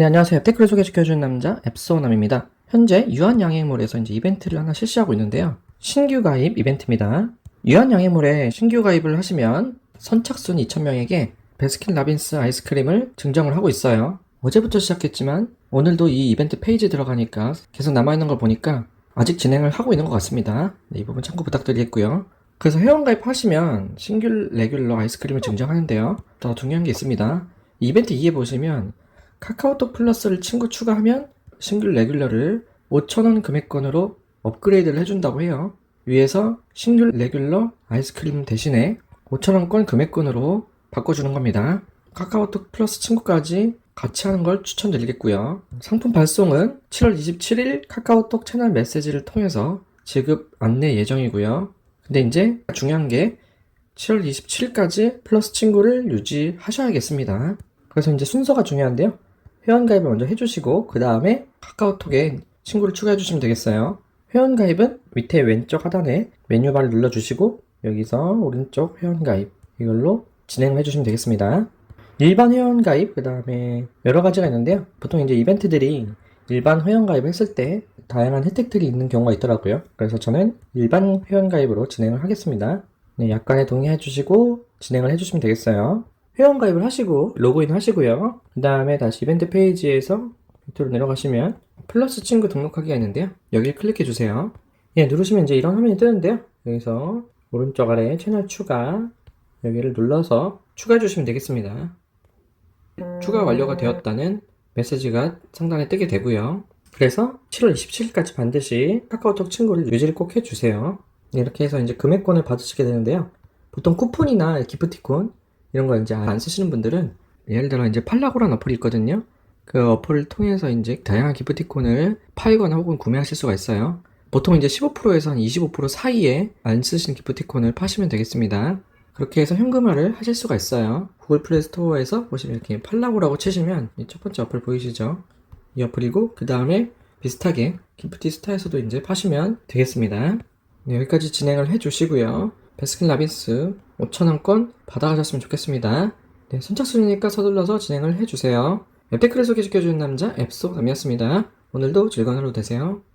네, 안녕하세요. 앱테크를 소개시켜주는 남자, 앱소남입니다. 현재 유한양행몰에서 이제 이벤트를 하나 실시하고 있는데요. 신규 가입 이벤트입니다. 유한양행몰에 신규 가입을 하시면 선착순 2,000명에게 베스킨 라빈스 아이스크림을 증정을 하고 있어요. 어제부터 시작했지만 오늘도 이 이벤트 페이지 들어가니까 계속 남아있는 걸 보니까 아직 진행을 하고 있는 것 같습니다. 네, 이 부분 참고 부탁드리겠고요. 그래서 회원 가입하시면 신규 레귤러 아이스크림을 증정하는데요. 더 중요한 게 있습니다. 이 이벤트 2에 보시면 카카오톡 플러스를 친구 추가하면 신규 레귤러를 5,000원 금액권으로 업그레이드를 해준다고 해요. 위에서 신규 레귤러 아이스크림 대신에 5,000원권 금액권으로 바꿔주는 겁니다. 카카오톡 플러스 친구까지 같이 하는 걸 추천드리겠고요. 상품 발송은 7월 27일 카카오톡 채널 메시지를 통해서 지급 안내 예정이고요. 근데 이제 중요한 게 7월 27일까지 플러스 친구를 유지하셔야겠습니다. 그래서 이제 순서가 중요한데요. 회원가입을 먼저 해주시고 그 다음에 카카오톡에 친구를 추가해 주시면 되겠어요. 회원가입은 밑에 왼쪽 하단에 메뉴바를 눌러주시고 여기서 오른쪽 회원가입 이걸로 진행을 해주시면 되겠습니다. 일반 회원가입 그 다음에 여러 가지가 있는데요. 보통 이제 이벤트들이 일반 회원가입 했을 때 다양한 혜택들이 있는 경우가 있더라고요. 그래서 저는 일반 회원가입으로 진행을 하겠습니다. 네, 약관에 동의해 주시고 진행을 해 주시면 되겠어요. 회원가입을 하시고 로그인 하시고요. 그 다음에 다시 이벤트 페이지에서 밑으로 내려가시면 플러스 친구 등록하기가 있는데요. 여기를 클릭해 주세요. 예, 누르시면 이제 이런 화면이 뜨는데요. 여기서 오른쪽 아래 채널 추가 여기를 눌러서 추가해 주시면 되겠습니다. 추가 완료가 되었다는 메시지가 상단에 뜨게 되고요. 그래서 7월 27일까지 반드시 카카오톡 친구를 유지를 꼭 해주세요. 네, 이렇게 해서 이제 금액권을 받으시게 되는데요. 보통 쿠폰이나 기프티콘 이런 거 이제 안 쓰시는 분들은 예를 들어 이제 팔라고란 어플이 있거든요. 그 어플을 통해서 이제 다양한 기프티콘을 팔거나 혹은 구매하실 수가 있어요. 보통 이제 15%에서 한 25% 사이에 안 쓰시는 기프티콘을 파시면 되겠습니다. 그렇게 해서 현금화를 하실 수가 있어요. 구글 플레이 스토어에서 보시면 이렇게 팔라고라고 치시면 이 첫 번째 어플 보이시죠? 이 어플이고 그 다음에 비슷하게 기프티 스타에서도 이제 파시면 되겠습니다. 네, 여기까지 진행을 해주시고요. 베스킨 라빈스 5,000원권 받아가셨으면 좋겠습니다. 네, 선착순이니까 서둘러서 진행을 해주세요. 앱테크를 소개시켜주는 남자 앱소감이었습니다. 오늘도 즐거운 하루 되세요.